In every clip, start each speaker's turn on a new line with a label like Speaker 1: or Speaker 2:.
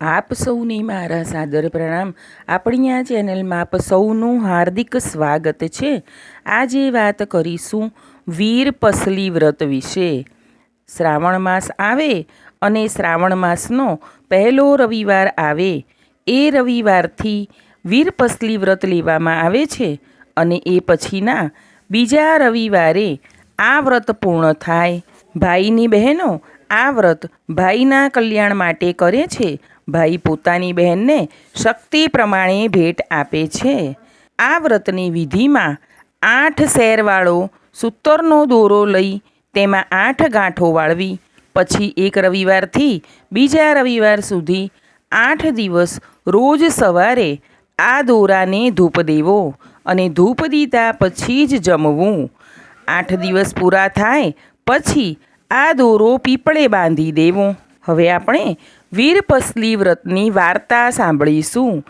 Speaker 1: આપ સૌને મારા સાદર પ્રણામ. આપણી આ ચેનલમાં આપ સૌનું હાર્દિક સ્વાગત છે. આજે વાત કરીશું વીર પસલી વ્રત વિશે. શ્રાવણ માસ આવે અને શ્રાવણ માસનો પહેલો રવિવાર આવે. એ રવિવારથી વીર પસલી વ્રત લેવામાં આવે છે અને એ પછીના બીજા રવિવારે આ વ્રત પૂર્ણ થાય. ભાઈની બહેનો આ વ્રત ભાઈના કલ્યાણ માટે કરે છે. ભાઈ પોતાની બહેનને શક્તિ પ્રમાણે ભેટ આપે છે. આ વ્રતની વિધિમાં આઠ શેરવાળો સૂતરનો દોરો લઈ તેમાં આઠ ગાંઠો વાળવી, પછી એક રવિવારથી બીજા રવિવાર સુધી આઠ દિવસ રોજ સવારે આ દોરાને ધૂપ દેવો અને ધૂપ દીધા પછી જ જમવું. આઠ દિવસ પૂરા થાય પછી આ દોરો પીપળે બાંધી દેવો. હવે આપણે વીરપસલી વ્રતની વાર્તા સાંભળીશું.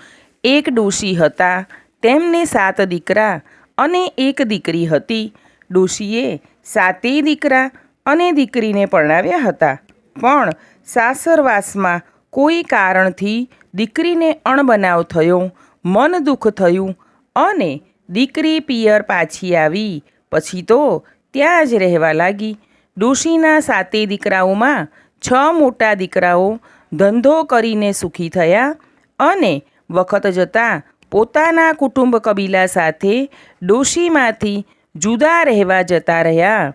Speaker 1: એક ડોશી હતા, તેમને સાત દીકરા અને એક દીકરી હતી. ડોશીએ સાતેય દીકરા અને દીકરીને પરણાવ્યા હતા. પણ સાસરવાસમાં કોઈ કારણથી દીકરીને અણબનાવ થયો, મન દુઃખ થયું અને દીકરી પિયર પાછી આવી. પછી તો ત્યાં જ રહેવા લાગી. ડોશીના સાતે દીકરાઓમાં છ મોટા દીકરાઓ ધંધો કરીને સુખી થયા અને વખત જતાં પોતાના કુટુંબ કબીલા સાથે ડોશીમાંથી જુદા રહેવા જતા રહ્યા.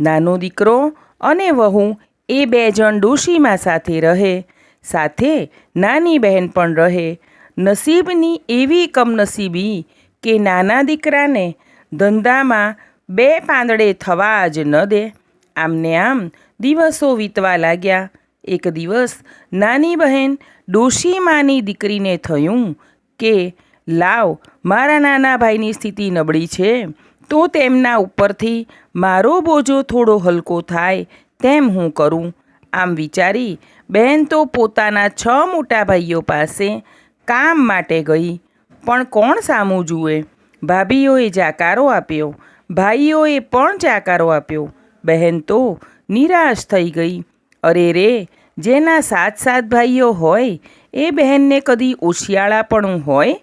Speaker 1: નાનો દીકરો અને વહુ એ બે જણ ડોશીમાં સાથે રહે, સાથે નાની બહેન પણ રહે. નસીબની એવી કમનસીબી કે નાના દીકરાને ધંધામાં બે પાંદડે થવા જ ન દે. આમને આમ દિવસો વીતવા લાગ્યા. એક દિવસ નાની બહેન ડોશીમાની દીકરીને થયું કે, લાવ, મારા નાના ભાઈની સ્થિતિ નબળી છે. તો તેમના ઉપરથી મારો બોજો થોડો હલકો થાય. તેમ હું કરું. આમ વિચારી બહેન તો પોતાના છ મોટા ભાઈઓ પાસે કામ માટે ગઈ. પણ કોણ સામું જુએ? ભાભીઓએ જાકારો આપ્યો. ભાઈઓએ પણ જાકારો આપ્યો. બહેન તો નિરાશ થઈ ગઈ. અરે રે જેના સાત સાત ભાઈઓ હોય, એ બહેનને કદી ઓશિયાળાપણું હોય?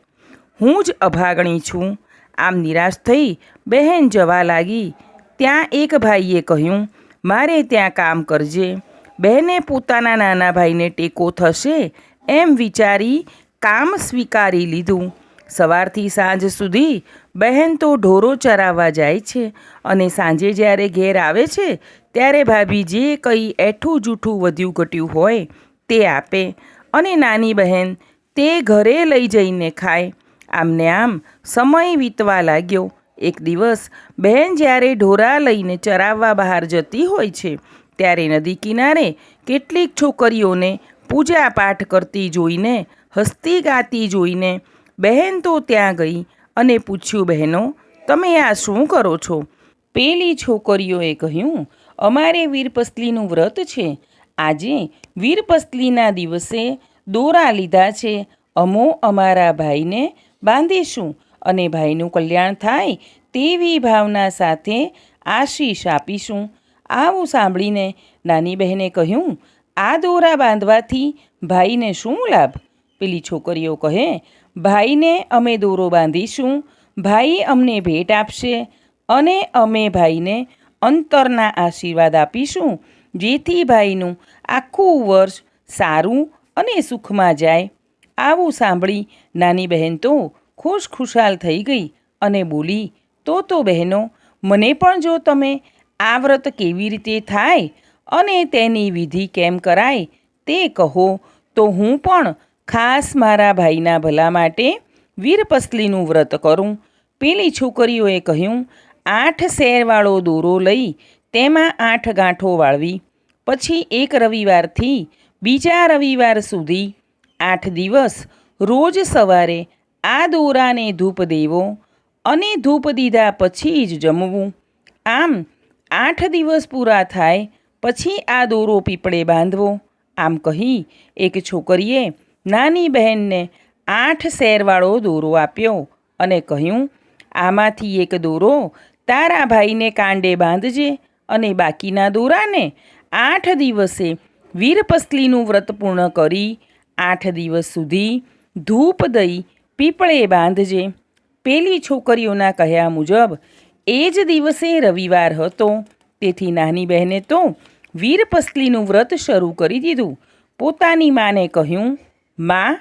Speaker 1: હું જ અભાગણી છું. આમ નિરાશ થઈ બહેન જવા લાગી. ત્યાં એક ભાઈએ કહ્યું, મારે ત્યાં કામ કરજે. બહેને પોતાના નાના ભાઈને ટેકો થશે એમ વિચારી કામ સ્વીકારી લીધું. સવારથી સાંજ સુધી બહેન તો ઢોરો ચરાવવા જાય છે અને સાંજે જ્યારે ઘેર આવે છે ત્યારે ભાભી જે કંઈ એઠું જૂઠું વધ્યું ઘટ્યું હોય તે આપે. અને નાની બહેન તે ઘરે લઈ જઈને ખાય. આમને આમ સમય વીતવા લાગ્યો. એક દિવસ બહેન જ્યારે ઢોરા લઈને ચરાવવા બહાર જતી હોય છે, ત્યારે નદી કિનારે કેટલીક છોકરીઓને પૂજા પાઠ કરતી જોઈને, હસતી ગાતી જોઈને બહેન તો ત્યાં ગઈ અને પૂછ્યું, બહેનો, તમે આ શું કરો છો? પેલી છોકરીઓએ કહ્યું અમારે વીરપસલીનું વ્રત છે. આજે વીરપસલીના દિવસે દોરા લીધા છે. અમો અમારા ભાઈને બાંધીશું અને ભાઈનું કલ્યાણ થાય તેવી ભાવના સાથે આશીષ આપીશું. આવું સાંભળીને નાની બહેને કહ્યું, આ દોરા બાંધવાથી ભાઈને શું લાભ? પેલી છોકરીઓ કહે, ભાઈને અમે દોરો બાંધીશું. ભાઈ અમને ભેટ આપશે અને અમે ભાઈને અંતરના આશીર્વાદ આપીશું, જેથી ભાઈનું આખું વર્ષ સારું અને સુખમાં જાય. આવું સાંભળી નાની બહેન તો ખુશ ખુશાલ થઈ ગઈ અને બોલી, તો તો બહેનો, મને પણ જો તમે આ વ્રત કેવી રીતે થાય અને તેની વિધિ કેમ કરાય તે કહો, તો હું પણ ખાસ મારા ભાઈના ભલા માટે વીરપસલીનું વ્રત કરું. પેલી છોકરીઓએ કહ્યું આઠ શેરવાળો દોરો લઈ તેમાં આઠ ગાંઠો વાળવી. પછી એક રવિવારથી બીજા રવિવાર સુધી આઠ દિવસ રોજ સવારે આ દોરાને ધૂપ દેવો અને ધૂપ દીધા પછી જ જમવું. આમ આઠ દિવસ પૂરા થાય પછી આ દોરો પીપળે બાંધવો. આમ કહી એક છોકરીએ નાની બહેનને આઠ શેરવાળો દોરો આપ્યો અને કહ્યું, આમાંથી એક દોરો તારા ભાઈને કાંડે બાંધજે અને બાકીના દોરાને આઠ દિવસે વીરપસલીનું વ્રત પૂર્ણ કરી આઠ દિવસ સુધી ધૂપ દઈ પીપળે બાંધજે. પેલી છોકરીઓના કહ્યા મુજબ એ જ દિવસે રવિવાર હતો. તેથી નાની બહેને તો વીરપસલીનું વ્રત શરૂ કરી દીધું. પોતાની માને કહ્યું, માં,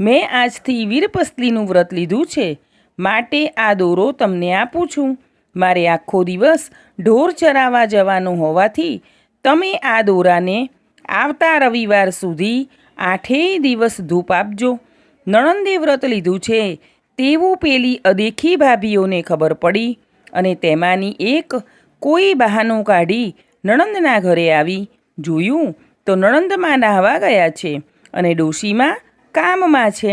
Speaker 1: મેં આજથી વીરપસલીનું વ્રત લીધું છે. માટે આ દોરો તમને આપું છું. મારે આખો દિવસ ઢોર ચરાવવા જવાનું હોવાથી તમે આ દોરાને આવતા રવિવાર સુધી આઠેય દિવસ ધૂપ આપજો. નણંદે વ્રત લીધું છે તેવું પેલી અદેખી ભાભીઓને ખબર પડી અને તેમાંની એક કોઈ બહાનું કાઢી નણંદના ઘરે આવી. જોયું તો નણંદમાં નાહવા ગયા છે અને ડોશીમાં કામમાં છે.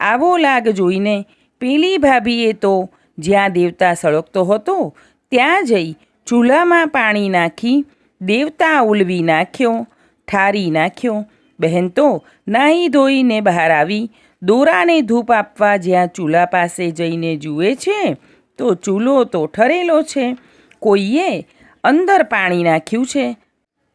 Speaker 1: આવો લાગ જોઈને પેલી ભાભીએ તો જ્યાં દેવતા સળગતો હતો, ત્યાં જઈ ચૂલામાં પાણી નાખી દેવતા ઉલવી નાખ્યો, ઠારી નાખ્યો. બહેન તો નાહી ધોઈને બહાર આવી. દોરાને ધૂપ આપવા જ્યાં ચૂલા પાસે જઈને જુએ છે, તો ચૂલો તો ઠરેલો છે. કોઈએ અંદર પાણી નાખ્યું છે.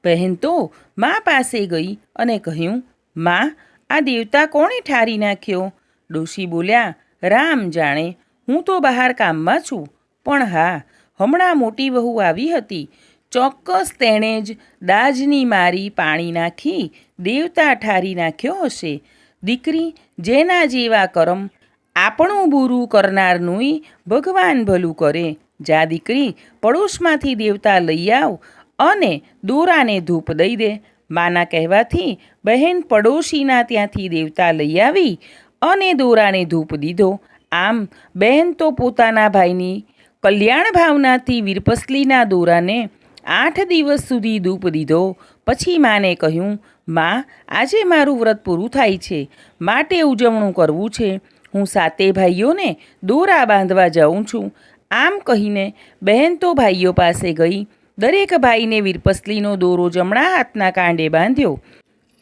Speaker 1: બહેન તો મા પાસે ગઈ અને કહ્યું, માં, આ દેવતા કોણે ઠારી નાખ્યો? ડોશી બોલ્યા, રામ જાણે. હું તો બહાર કામમાં છું. પણ હા, હમણાં મોટી વહુ આવી હતી. ચોક્કસ તેણે જ દાજની મારી પાણી નાખી, દેવતા ઠારી નાખ્યો હશે. દીકરી, જેના જેવા કરમ, આપણું બુરું કરનારનુંય ભગવાન ભલું કરે. જા દીકરી, પડોશમાંથી દેવતા લઈ આવ અને દોરાને ધૂપ દઈ દે. માના કહેવાથી બહેન પડોશીના ત્યાંથી દેવતા લઈ આવી અને દોરાને ધૂપ દીધો. આમ બહેન તો પોતાના ભાઈની કલ્યાણ ભાવનાથી વીરપસલીના દોરાને આઠ દિવસ સુધી ધૂપ દીધો. પછી માને કહ્યું, માં, આજે મારું વ્રત પૂરું થાય છે. માટે ઉજવણું કરવું છે. હું સાતે ભાઈઓને દોરા બાંધવા જાઉં છું. આમ કહીને બહેન તો ભાઈઓ પાસે ગઈ. દરેક ભાઈને વીરપસલીનો દોરો જમણા હાથના કાંડે બાંધ્યો.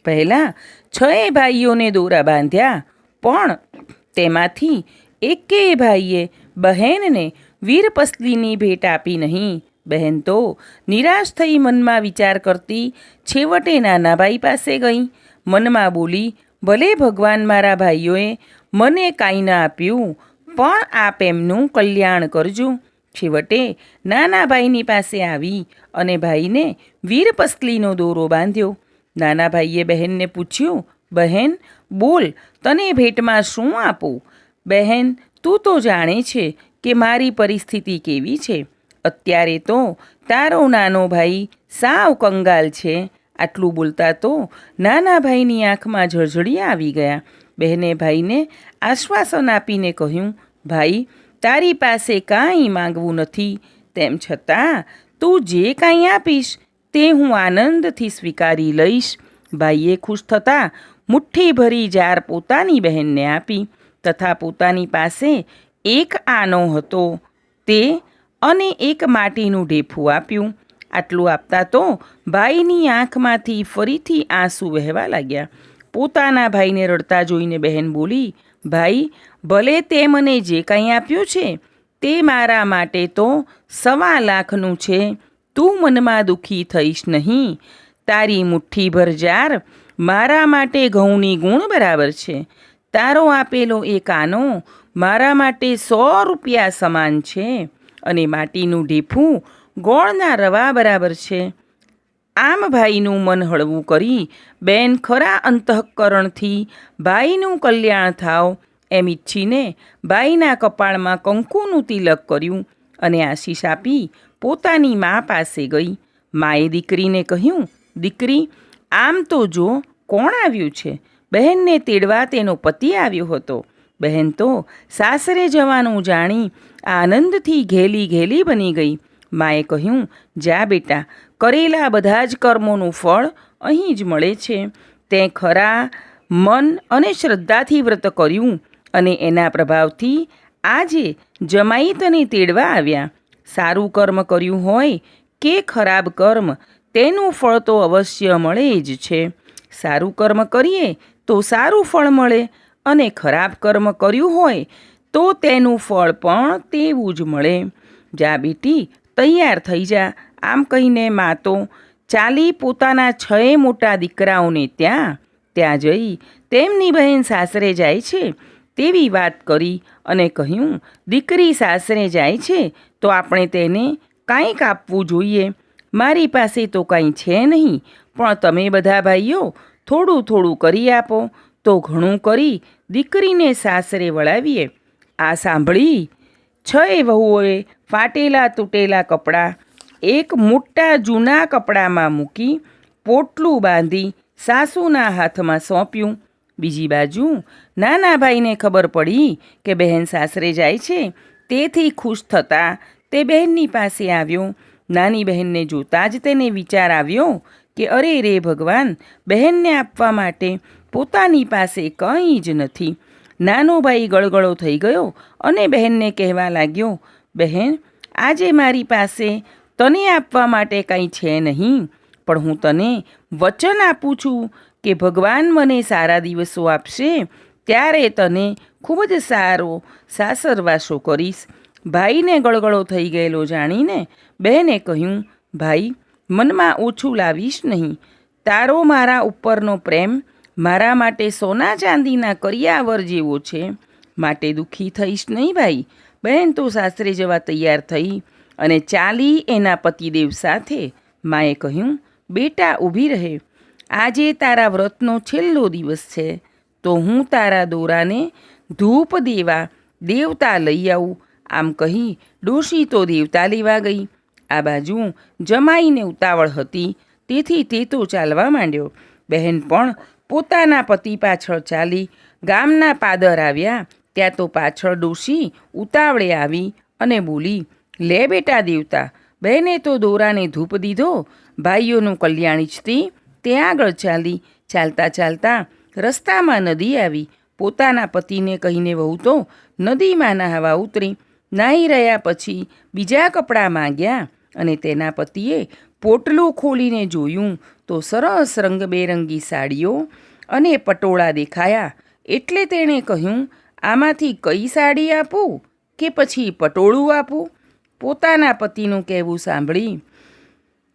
Speaker 1: પહેલાં છએ ભાઈઓને દોરા બાંધ્યા, પણ તેમાંથી એકેય ભાઈએ બહેનને વીરપસલીની ભેટ આપી નહીં. બહેન તો નિરાશ થઈ મનમાં વિચાર કરતી છેવટે નાના ભાઈ પાસે ગઈ. મનમાં બોલી, ભલે ભગવાન મારા ભાઈઓએ મને કાંઈ ના આપ્યું, પણ આપ એમનું કલ્યાણ કરજો. છેવટે નાના ભાઈની પાસે આવી અને ભાઈને વીરપસલીનો દોરો બાંધ્યો. નાના ભાઈએ બહેનને પૂછ્યું, બહેન, બોલ, તને ભેટમાં શું આપું? બહેન, તું તો જાણે છે કે મારી પરિસ્થિતિ કેવી છે. અત્યારે તો તારો નાનો ભાઈ સાવ કંગાલ છે. આટલું બોલતા તો નાના ભાઈની આંખમાં ઝળઝળી આવી ગયા. બહેને ભાઈને આશ્વાસન આપીને કહ્યું, ભાઈ, તારી પાસે કાંઈ માંગવું નથી. તેમ છતાં તું જે કાંઈ આપીશ તે હું આનંદથી સ્વીકારી લઈશ. ભાઈએ ખુશ થતાં મુઠ્ઠી ભરી જાર પોતાની બહેનને આપી. તથા પોતાની પાસે એક આનો હતો. તે અને એક માટીનું ઢેફું આપ્યું. આટલું આપતા તો ભાઈની આંખમાંથી ફરીથી આંસુ વહેવા લાગ્યા. પોતાના ભાઈને રડતા જોઈને બહેન બોલી, ભાઈ, ભલે તે મને જે કંઈ આપ્યું છે, તે મારા માટે તો સવા લાખનું છે. તું મનમાં દુઃખી થઈશ નહીં. તારી મુઠ્ઠીભર જાર મારા માટે ઘઉંની ગુણ બરાબર છે. તારો આપેલો એ કાનો મારા માટે સો રૂપિયા સમાન છે અને માટીનું ઢીફું ગોળના રવા બરાબર છે. આમ ભાઈનું મન હળવું કરી બેન ખરા અંતઃકરણથી ભાઈનું કલ્યાણ થાવ એમ ઈચ્છીને ભાઈના કપાળમાં કંકુનું તિલક કર્યું અને આશીષ આપી પોતાની મા પાસે ગઈ. માએ દીકરીને કહ્યું, દીકરી, આમ તો જો, કોણ આવ્યું છે? બહેનને તેડવા તેનો પતિ આવ્યો હતો. બહેન તો સાસરે જવાનું જાણી આનંદથી ઘેલી ઘેલી બની ગઈ. માએ કહ્યું, જા બેટા, કરેલા બધા જ કર્મોનું ફળ અહીં જ મળે છે. તે ખરા મન અને શ્રદ્ધાથી વ્રત કર્યું અને એના પ્રભાવથી આજે જમાઈ તને તેડવા આવ્યા. સારું કર્મ કર્યું હોય કે ખરાબ કર્મ, તેનું ફળ તો અવશ્ય મળે જ છે. સારું કર્મ કરીએ તો સારું ફળ મળે અને ખરાબ કર્મ કર્યું હોય તો તેનું ફળ પણ તેવું જ મળે. જા બેટી, તૈયાર થઈ જા. આમ કહીને મા તો ચાલી પોતાના છએ મોટા દીકરાઓને ત્યાં ત્યાં જઈ તેમની બહેન સાસરે જાય છે. તેવી વાત કરી અને કહ્યું, દીકરી સાસરે જાય છે તો આપણે તેને કાંઈક આપવું જોઈએ. મારી પાસે તો કાંઈ છે નહીં, પણ તમે બધા ભાઈઓ થોડું થોડું કરી આપો, તો ઘણું કરી દીકરીને સાસરે વળાવીએ. આ સાંભળી છએ વહુઓએ ફાટેલા તૂટેલા કપડાં, એક મોટા જૂના કપડામાં મૂકી પોટલું બાંધી સાસુના હાથમાં સોંપ્યું. બીજી બાજુ નાના ભાઈને ખબર પડી કે બહેન સાસરે જાય છે, તેથી ખુશ થતાં તે બહેનની પાસે આવ્યો. નાની બહેનને જોતાં જ તેને વિચાર આવ્યો કે અરે રે ભગવાન, બહેનને આપવા માટે પોતાની પાસે કંઈ જ નથી. નાનો ભાઈ ગળગળો થઈ ગયો અને બહેનને કહેવા લાગ્યો, બહેન, આજે મારી પાસે તને આપવા માટે કંઈ છે નહીં, પણ હું તને વચન આપું છું કે ભગવાન મને સારા દિવસો આપશે, ત્યારે તને ખૂબ જ સારો સાસરવાસો કરીશ. ભાઈને ગળગળો થઈ ગયેલો જાણીને બહેને કહ્યું, ભાઈ મનમાં ઓછું લાવીશ નહીં. તારો મારા ઉપરનો પ્રેમ મારા માટે સોના ચાંદીના કરિયાવર જેવો છે. માટે દુઃખી થઈશ નહીં ભાઈ. બહેન તો સાસરે જવા તૈયાર થઈ અને ચાલી એના પતિદેવ સાથે. માએ કહ્યું, બેટા ઊભી રહે. આજે તારા વ્રતનો છેલ્લો દિવસ છે. તો હું તારા દોરાને ધૂપ દેવા દેવતા લઈ આવું. આમ કહી ડોશી તો દેવતા લેવા ગઈ. આ બાજુ જમાઈને ઉતાવળ હતી. તેથી તે તો ચાલવા માંડ્યો. બહેન પણ પોતાના પતિ પાછળ ચાલી ગામના પાદર આવ્યા. ત્યાં તો પાછળ ડોશી ઉતાવળે આવી અને બોલી, લે બેટા દેવતા, બહેને તો દોરાને ધૂપ દીધો. ભાઈઓનું કલ્યાણ ઈચ્છતી તે આગળ ચાલી. ચાલતા ચાલતા રસ્તામાં નદી આવી. પોતાના પતિને કહીને વહુ તો નદીમાં નહાવા ઉતરી. નાહી રહ્યા પછી બીજા કપડાં માંગ્યા. અને તેના પતિએ પોટલું ખોલીને જોયું તો સરસ રંગબેરંગી સાડીઓ અને પટોળા દેખાયા. એટલે તેણે કહ્યું, આમાંથી કઈ સાડી આપું કે પછી પટોળું આપું? પોતાના પતિનું કહેવું સાંભળી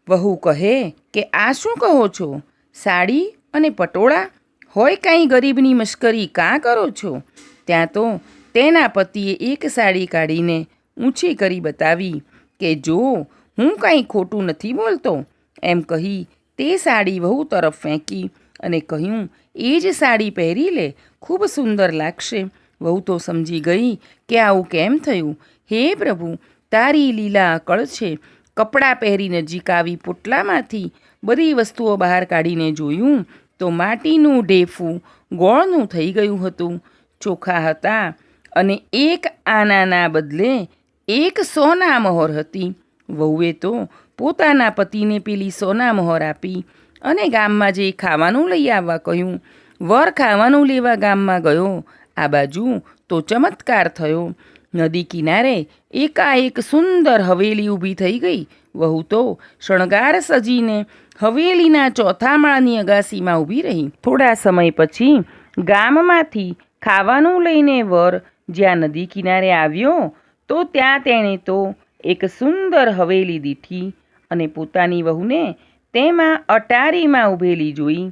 Speaker 1: વહુ કહે, કે આ શું કહો છો? સાડી અને પટોળા? હોય કાંઈ ગરીબની મશ્કરી કાં કરો છો? ત્યાં તો તેના પતિએ એક સાડી કાઢીને ઊંચી કરી બતાવી કે, જો હું કાંઈ ખોટું નથી બોલતો. એમ કહી તે સાડી વહુ તરફ ફેંકી અને કહ્યું, એ જ સાડી પહેરી લે, ખૂબ સુંદર લાગશે. વહુ તો સમજી ગઈ કે આવું કેમ થયું. હે પ્રભુ, તારી લીલા અકળ છે. કપડાં નજીક આવી પોટલામાંથી બધી વસ્તુઓ બહાર કાઢીને જોયું તો માટીનું ઢેફું ગોળનું થઈ ગયું હતું. ચોખા હતા અને એક આનાના બદલે એક સોના મહોર હતી. વહુએ તો પોતાના પતિને પેલી સોના મહોર આપી અને ગામમાં જઈ ખાવાનું લઈ આવવા કહ્યું, વર ખાવાનું લેવા ગામમાં ગયો. આ બાજુ તો ચમત્કાર થયો. નદી કિનારે એકાએક સુંદર હવેલી ઊભી થઈ ગઈ. વહુ તો શણગાર સજીને હવેલીના ચોથા માળની અગાસીમાં ઊભી રહી. થોડા સમય પછી ગામમાંથી ખાવાનું લઈને વર જ્યાં નદી કિનારે આવ્યો, તો ત્યાં તેણે તો એક સુંદર હવેલી દીઠી અને પોતાની વહુને તેમાં અટારીમાં ઊભેલી જોઈ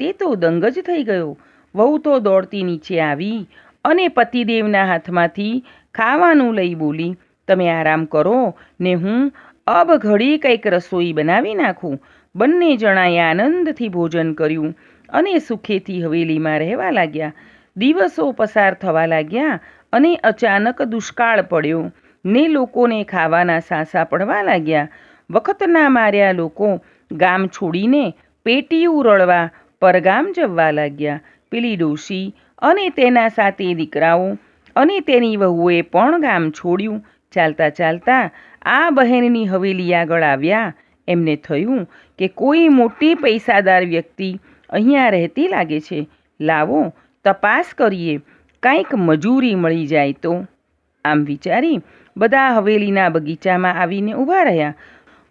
Speaker 1: તે તો દંગ જ થઈ ગયો. વહુ તો દોડતી નીચે આવી અને પતિદેવના હાથમાંથી ખાવાનું લઈ બોલી, તમે આરામ કરો, ને હું અબ ઘડી કંઈક રસોઈ બનાવી નાખું. બંને જણાએ આનંદથી ભોજન કર્યું અને સુખેથી હવેલીમાં રહેવા લાગ્યા. દિવસો પસાર થવા લાગ્યા અને અચાનક દુષ્કાળ પડ્યો. ને લોકોને ખાવાના સાંસા પડવા લાગ્યા. વખતના માર્યા લોકો ગામ છોડીને પેટીયું રળવા પરગામ જવા લાગ્યા. પેલી ડોશી અને તેના સાથે દીકરાઓ અને તેની વહુએ પણ ગામ છોડ્યું. ચાલતા ચાલતા આ બહેનની હવેલી આગળ આવ્યા. એમને થયું કે કોઈ મોટી પૈસાદાર વ્યક્તિ અહીંયા રહેતી લાગે છે. લાવો, તપાસ કરીએ. કાંઈક મજૂરી મળી જાય તો. આમ વિચારી બધા હવેલીના બગીચામાં આવીને ઊભા રહ્યા.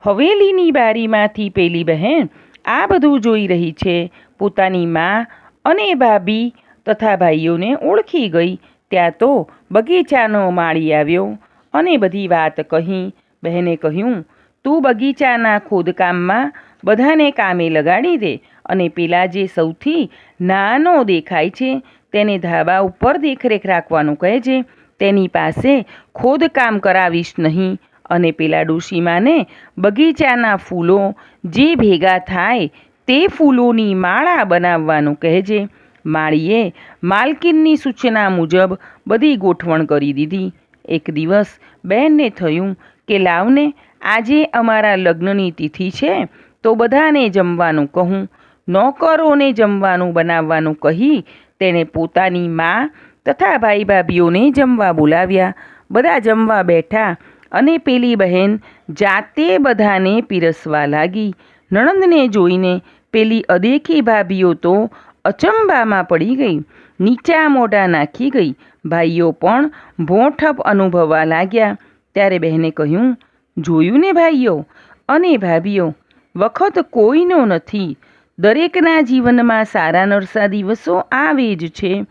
Speaker 1: હવેલીની બારીમાંથી પેલી બહેન આ બધું જોઈ રહી છે. પોતાની મા અને ભાભી તથા ભાઈઓને ઓળખી ગઈ. ત્યાં તો બગીચાનો માળી આવ્યો અને બધી વાત કહી. બહેને કહ્યું, તું બગીચાના ખોદકામમાં બધાને કામે લગાડી દે અને પેલા જે સૌથી નાનો દેખાય છે તેને ધાબા ઉપર દેખરેખ રાખવાનું કહે છે. તેની પાસે ખોદકામ કરાવીશ નહીં અને પેલા ડોશીમાને બગીચાના ફૂલો જે ભેગા થાય તે ફૂલોની માળા બનાવવાનું કહેજે. માળીએ માલકીનની સૂચના મુજબ બધી ગોઠવણ કરી દીધી. એક દિવસ બહેનને થયું કે, લાવને, આજે અમારા લગ્નની તિથિ છે, તો બધાને જમવાનું કહું. નોકરોને જમવાનું બનાવવાનું કહી તેણે પોતાની મા તથા ભાઈ ભાભીઓને જમવા બોલાવ્યા. બધા જમવા બેઠા અને પેલી બહેન જાતે બધાને પીરસવા લાગી. નણંદને જોઈને પેલી અદેખી ભાભીઓ તો અચંબામાં પડી ગઈ. નીચા મોઢા નાખી ગઈ. ભાઈઓ પણ ભોંઠપ અનુભવવા લાગ્યા. ત્યારે બહેને કહ્યું, જોયું ને ભાઈઓ? અને ભાભીઓ, વખત કોઈનો નથી. દરેકના જીવનમાં સારા નરસા દિવસો આવે જ છે.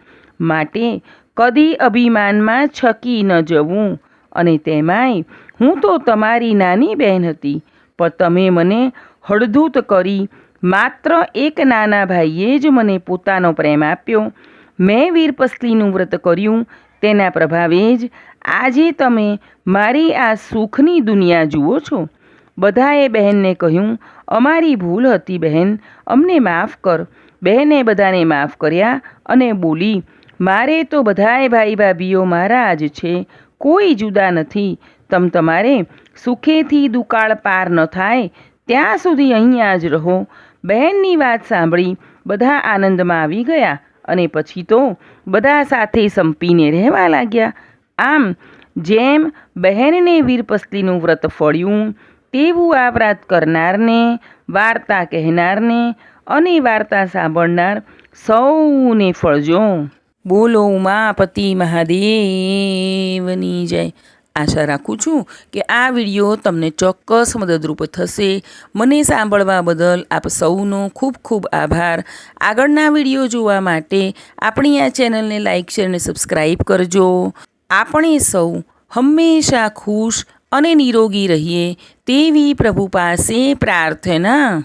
Speaker 1: માટે કદી અભિમાનમાં છકી ન જવું. અને તેમાંય હું તો તમારી નાની બહેન હતી, પણ તમે મને હળધૂત કરી માત્ર એક નાના ભાઈએ જ મને પોતાનો પ્રેમ આપ્યો. મેં વીરપસલીનું વ્રત કર્યું, તેના પ્રભાવે જ આજે તમે મારી આ સુખની દુનિયા જુઓ છો. બધાએ બહેનને કહ્યું, અમારી ભૂલ હતી બહેન, અમને માફ કર. બહેને બધાને માફ કર્યા અને બોલી મારે તો બધાએ ભાઈ ભાભીઓ મારા જ છે, કોઈ જુદા નથી. તમ તમારે સુખેથી દુકાળ પાર ન થાય, ત્યાં સુધી અહીંયા જ રહો. બહેનની વાત સાંભળી બધા આનંદમાં આવી ગયા અને પછી તો બધા સાથે સંપીને રહેવા લાગ્યા. આમ જેમ બહેનને વીરપસલીનું વ્રત ફળ્યું, તેવું આ વ્રત કરનારને, વાર્તા કહેનારને અને વાર્તા સાંભળનાર સૌને ફળજો. બોલો ઉમાપતિ મહાદેવની જય. આશા રાખું છું કે આ વીડિયો તમને ચોક્કસ મદદરૂપ થશે. મને સાંભળવા બદલ આપ સૌનો ખૂબ ખૂબ આભાર. આગળના વીડિયો જોવા માટે આપણી આ ચેનલને લાઇક શેર અને સબસ્ક્રાઈબ કરજો. આપણે સૌ હંમેશા ખુશ અને નિરોગી રહીએ તેવી પ્રભુ પાસે પ્રાર્થના